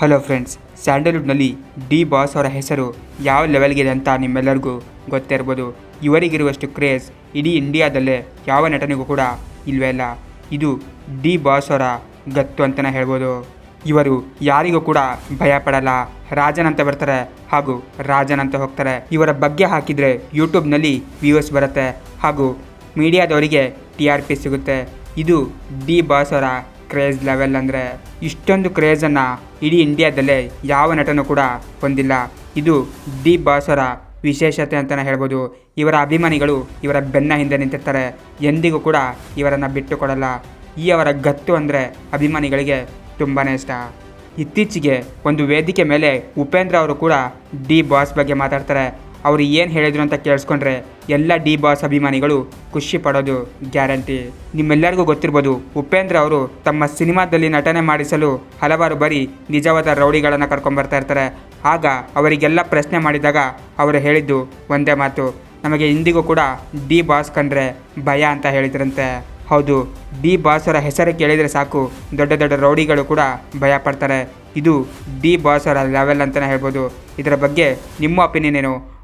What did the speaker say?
Hello friends, ಸ್ಯಾಂಡಲ್ವುಡ್ನಲ್ಲಿ D boss ಅವರ ಹೆಸರು ಯಾವ ಲೆವೆಲ್ಗಿದೆ ಅಂತ ನಿಮ್ಮೆಲ್ಲರಿಗೂ ಗೊತ್ತಿರ್ಬೋದು. ಇವರಿಗಿರುವಷ್ಟು ಕ್ರೇಜ್ ಇಡೀ ಇಂಡಿಯಾದಲ್ಲೇ ಯಾವ ನಟನಿಗೂ ಕೂಡ ಇಲ್ಲವೇ ಇಲ್ಲ. ಇದು ಡಿ ಬಾಸ್ ಅವರ ಗತ್ತು ಅಂತಲೇ ಹೇಳ್ಬೋದು. ಇವರು ಯಾರಿಗೂ ಕೂಡ ಭಯ ಪಡಲ್ಲ. ರಾಜನಂತ ಬರ್ತಾರೆ ಹಾಗೂ ರಾಜನಂತ ಹೋಗ್ತಾರೆ. ಇವರ ಬಗ್ಗೆ ಹಾಕಿದರೆ ಯೂಟ್ಯೂಬ್ನಲ್ಲಿ ವ್ಯೂಸ್ ಬರುತ್ತೆ ಹಾಗೂ ಮೀಡಿಯಾದವರಿಗೆ ಟಿ ಆರ್ ಪಿ ಸಿಗುತ್ತೆ. ಇದು ಡಿ ಬಾಸ್ ಅವರ ಕ್ರೇಜ್ ಲೆವೆಲ್ ಅಂದರೆ ಇಷ್ಟೊಂದು ಕ್ರೇಜನ್ನು ಇಡೀ ಇಂಡಿಯಾದಲ್ಲೇ ಯಾವ ನಟನೂ ಕೂಡ ಹೊಂದಿಲ್ಲ. ಇದು ಡಿ ಬಾಸರ ವಿಶೇಷತೆ ಅಂತಲೇ ಹೇಳ್ಬೋದು. ಇವರ ಅಭಿಮಾನಿಗಳು ಇವರ ಬೆನ್ನ ಹಿಂದೆ ನಿಂತಿರ್ತಾರೆ. ಎಂದಿಗೂ ಕೂಡ ಇವರನ್ನು ಬಿಟ್ಟು ಕೊಡಲ್ಲ ಈ ಅವರ ಗತ್ತು ಅಂದರೆ ಅಭಿಮಾನಿಗಳಿಗೆ ತುಂಬಾ ಇಷ್ಟ. ಇತ್ತೀಚೆಗೆ ಒಂದು ವೇದಿಕೆ ಮೇಲೆ ಉಪೇಂದ್ರ ಅವರು ಕೂಡ ಡಿ ಬಾಸ್ ಬಗ್ಗೆ ಮಾತಾಡ್ತಾರೆ. ಅವರು ಏನು ಹೇಳಿದ್ರು ಅಂತ ಕೇಳಿಸ್ಕೊಂಡ್ರೆ ಎಲ್ಲ ಡಿ ಬಾಸ್ ಅಭಿಮಾನಿಗಳು ಖುಷಿ ಪಡೋದು ಗ್ಯಾರಂಟಿ. ನಿಮ್ಮೆಲ್ಲರಿಗೂ ಗೊತ್ತಿರ್ಬೋದು, ಉಪೇಂದ್ರ ಅವರು ತಮ್ಮ ಸಿನಿಮಾದಲ್ಲಿ ನಟನೆ ಮಾಡಿಸಲು ಹಲವಾರು ಬಾರಿ ನಿಜವಾದ ರೌಡಿಗಳನ್ನು ಕರ್ಕೊಂಡ್ಬರ್ತಾ ಇರ್ತಾರೆ. ಆಗ ಅವರಿಗೆಲ್ಲ ಪ್ರಶ್ನೆ ಮಾಡಿದಾಗ ಅವರು ಹೇಳಿದ್ದು ಒಂದೇ ಮಾತು, ನಮಗೆ ಇಂದಿಗೂ ಕೂಡ ಡಿ ಬಾಸ್ ಕಂಡ್ರೆ ಭಯ ಅಂತ ಹೇಳಿದ್ರಂತೆ. ಹೌದು, ಡಿ ಬಾಸ್ ಅವರ ಹೆಸರು ಕೇಳಿದರೆ ಸಾಕು, ದೊಡ್ಡ ದೊಡ್ಡ ರೌಡಿಗಳು ಕೂಡ ಭಯ ಪಡ್ತಾರೆ. ಇದು ಡಿ ಬಾಸ್ ಅವರ ಲೆವೆಲ್ ಅಂತಲೇ ಹೇಳ್ಬೋದು. ಇದರ ಬಗ್ಗೆ ನಿಮ್ಮ ಒಪಿನಿಯನ್ ಏನು?